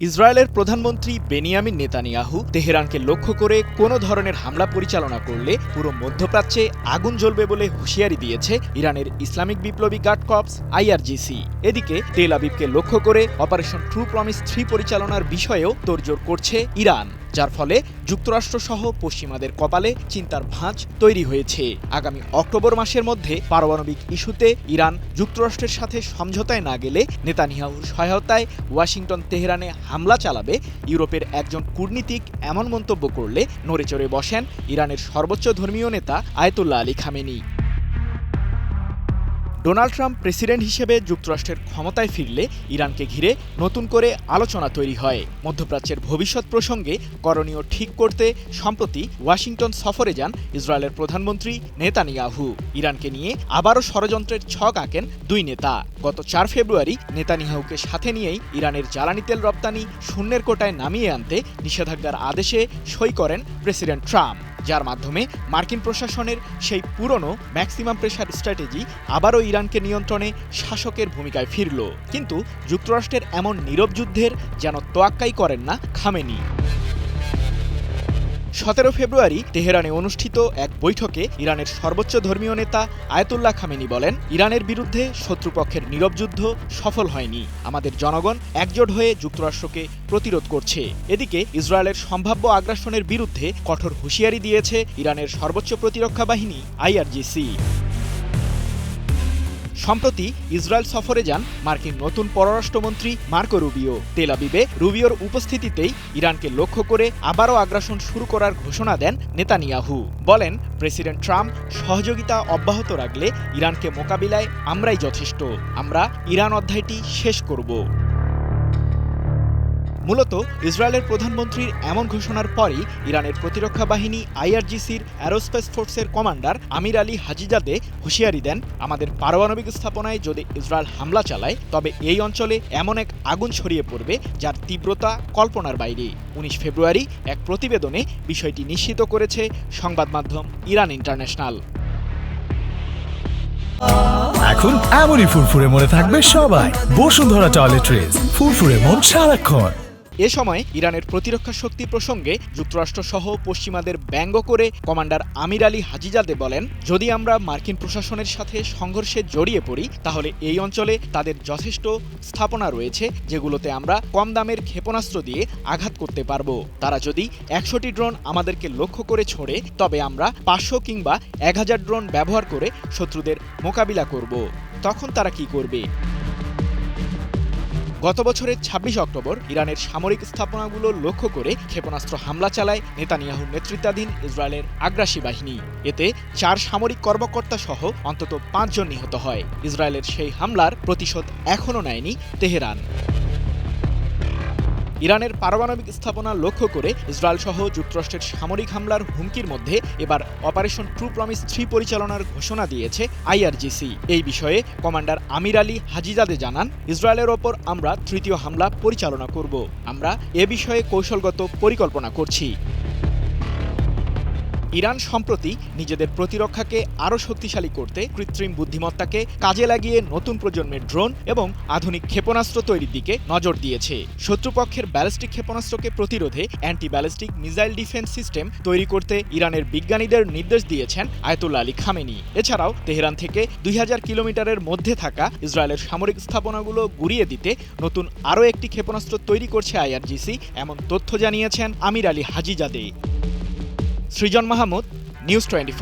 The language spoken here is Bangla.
ইসরায়েলের প্রধানমন্ত্রী বেনিয়ামিন নেতানিয়াহু তেহরানকে লক্ষ্য করে কোনো ধরনের হামলা পরিচালনা করলে পুরো মধ্যপ্রাচ্যে আগুন জ্বলবে বলে হুঁশিয়ারি দিয়েছে ইরানের ইসলামিক বিপ্লবী গার্ড কপস আইআরজিসি। এদিকে তেল আবিবকে লক্ষ্য করে অপারেশন ট্রু প্রমিস থ্রি পরিচালনার বিষয়েও তোড়জোড় করছে ইরান। যার ফলে যুক্তরাষ্ট্রসহ পশ্চিমাদের কপালে চিন্তার ভাঁজ তৈরি হয়েছে। আগামী অক্টোবর মাসের মধ্যে পারমাণবিক ইস্যুতে ইরান যুক্তরাষ্ট্রের সাথে সমঝোতায় না গেলে নেতানিয়াহুর সহায়তায় ওয়াশিংটন, তেহরানে হামলা চালাবে। ইউরোপের একজন কূটনীতিক এমন মন্তব্য করলে নড়েচড়ে বসেন ইরানের সর্বোচ্চ ধর্মীয় নেতা Ayatollah Ali Khamenei. Donald Trump president হিসেবে যুক্তরাষ্ট্রের ক্ষমতায় ফিরলে ইরানকে ঘিরে নতুন করে আলোচনা তৈরি হয়। মধ্যপ্রাচ্যের ভবিষ্যৎ প্রসঙ্গে করণীয় ঠিক করতে সম্প্রতি ওয়াশিংটন সফরে যান ইসরায়েলের প্রধানমন্ত্রী নেতানিয়াহু। ইরানকে নিয়ে আবারও ষড়যন্ত্রের ছক আঁকেন দুই নেতা। গত চার ফেব্রুয়ারি নেতানিয়াহুকে সাথে নিয়েই ইরানের জ্বালানি তেল রপ্তানি শূন্যের কোটায় নামিয়ে আনতে নিষেধাজ্ঞার আদেশে সই করেন প্রেসিডেন্ট ট্রাম্প। যার মাধ্যমে মার্কিন প্রশাসনের সেই পুরনো ম্যাক্সিমাম প্রেশার স্ট্র্যাটেজি আবারও ইরানকে নিয়ন্ত্রণে শাসকের ভূমিকায় ফিরল। কিন্তু যুক্তরাষ্ট্রের এমন নীরব যুদ্ধের যেন তোয়াক্কাই করেন না খামেনি। সতেরো ফেব্রুয়ারি তেহরানে অনুষ্ঠিত এক বৈঠকে ইরানের সর্বোচ্চ ধর্মীয় নেতা আয়তুল্লাহ খামেনি বলেন, ইরানের বিরুদ্ধে শত্রুপক্ষের নীরব যুদ্ধ সফল হয়নি। আমাদের জনগণ একজোট হয়ে যুক্তরাষ্ট্রকে প্রতিরোধ করছে। এদিকে ইসরায়েলের সম্ভাব্য আগ্রাসনের বিরুদ্ধে কঠোর হুঁশিয়ারি দিয়েছে ইরানের সর্বোচ্চ প্রতিরক্ষা বাহিনী আইআরজিসি। সম্প্রতি ইসরায়েল সফরে যান মার্কিন নতুন পররাষ্ট্রমন্ত্রী মার্কো রুবিও। তেল আবিবে রুবিওর উপস্থিতিতেই ইরানকে লক্ষ্য করে আবারও আগ্রাসন শুরু করার ঘোষণা দেন নেতানিয়াহু। বলেন, প্রেসিডেন্ট ট্রাম্প সহযোগিতা অব্যাহত রাখলে ইরানকে মোকাবিলায় আমরাই যথেষ্ট। আমরা ইরান অধ্যায়টি শেষ করব। মূলত ইসরায়েলের প্রধানমন্ত্রীর এমন ঘোষণার পরই ইরানের প্রতিরক্ষা বাহিনী আইআরজিসির অ্যারোস্পেস ফোর্সের কমান্ডার আমির আলী হাজিজাদে হুঁশিয়ারি দেন, আমাদের পারমাণবিক স্থাপনায় যদি ইসরায়েল হামলা চালায়, তবে এই অঞ্চলে এমন এক আগুন ছড়িয়ে পড়বে যার তীব্রতা কল্পনার বাইরে। উনিশ ফেব্রুয়ারি এক প্রতিবেদনে বিষয়টি নিশ্চিত করেছে সংবাদ মাধ্যম ইরান ইন্টারন্যাশনাল। এখন এমনই ফুরফুরে মনে থাকবে সবাই। বসুন্ধরা টয়লেট্রিজ ফুরফুরে মন সারাক্ষণ। এ সময় ইরানের প্রতিরক্ষা শক্তি প্রসঙ্গে যুক্তরাষ্ট্র সহ পশ্চিমাদের ব্যঙ্গ করে কমান্ডার আমির আলী হাজিজাদে বলেন, যদি আমরা মার্কিন প্রশাসনের সাথে সংঘর্ষে জড়িয়ে পড়ি, তাহলে এই অঞ্চলে তাদের যথেষ্ট স্থাপনা রয়েছে, যেগুলোতে আমরা কম দামের ক্ষেপণাস্ত্র দিয়ে আঘাত করতে পারব। তারা যদি একশোটি ড্রোন আমাদেরকে লক্ষ্য করে ছোড়ে, তবে আমরা পাঁচশো কিংবা এক হাজার ড্রোন ব্যবহার করে শত্রুদের মোকাবিলা করব। তখন তারা কি করবে? গত বছরের ছাব্বিশ অক্টোবর ইরানের সামরিক স্থাপনাগুলো লক্ষ্য করে ক্ষেপণাস্ত্র হামলা চালায় নেতানিয়াহুর নেতৃত্বাধীন ইসরায়েলের আগ্রাসী বাহিনী। এতে চার সামরিক কর্মকর্তা সহ অন্তত পাঁচজন নিহত হয়। ইসরায়েলের সেই হামলার প্রতিশোধ এখনও নেয়নি তেহরান। ইরানের পারমাণবিক স্থাপনা লক্ষ্য করে ইসরায়েল সহ যুক্তরাষ্ট্রের সামরিক হামলার হুমকির মধ্যে এবার অপারেশন ট্রু প্রমিস থ্রি পরিচালনার ঘোষণা দিয়েছে আইআরজিসি। এই বিষয়ে কমান্ডার আমির আলী হাজিজাদে জানান, ইসরায়েলের ওপর আমরা তৃতীয় হামলা পরিচালনা করব। আমরা এ বিষয়ে কৌশলগত পরিকল্পনা করছি। ইরান সম্প্রতি নিজেদের প্রতিরক্ষাকে আরও শক্তিশালী করতে কৃত্রিম বুদ্ধিমত্তাকে কাজে লাগিয়ে নতুন প্রজন্মের ড্রোন এবং আধুনিক ক্ষেপণাস্ত্র তৈরির দিকে নজর দিয়েছে। শত্রুপক্ষের ব্যালিস্টিক ক্ষেপণাস্ত্রকে প্রতিরোধে anti ballistic missile defence system তৈরি করতে ইরানের বিজ্ঞানীদের নির্দেশ দিয়েছেন আয়তুল্লা আলী খামেনি। এছাড়াও তেহরান থেকে দুই হাজার কিলোমিটারের মধ্যে থাকা ইসরায়েলের সামরিক স্থাপনাগুলো গুড়িয়ে দিতে নতুন আরও একটি ক্ষেপণাস্ত্র তৈরি করছে আইআরজিসি, এমন তথ্য জানিয়েছেন Amir Ali Hajizadeh. Srijan Mahmud news twenty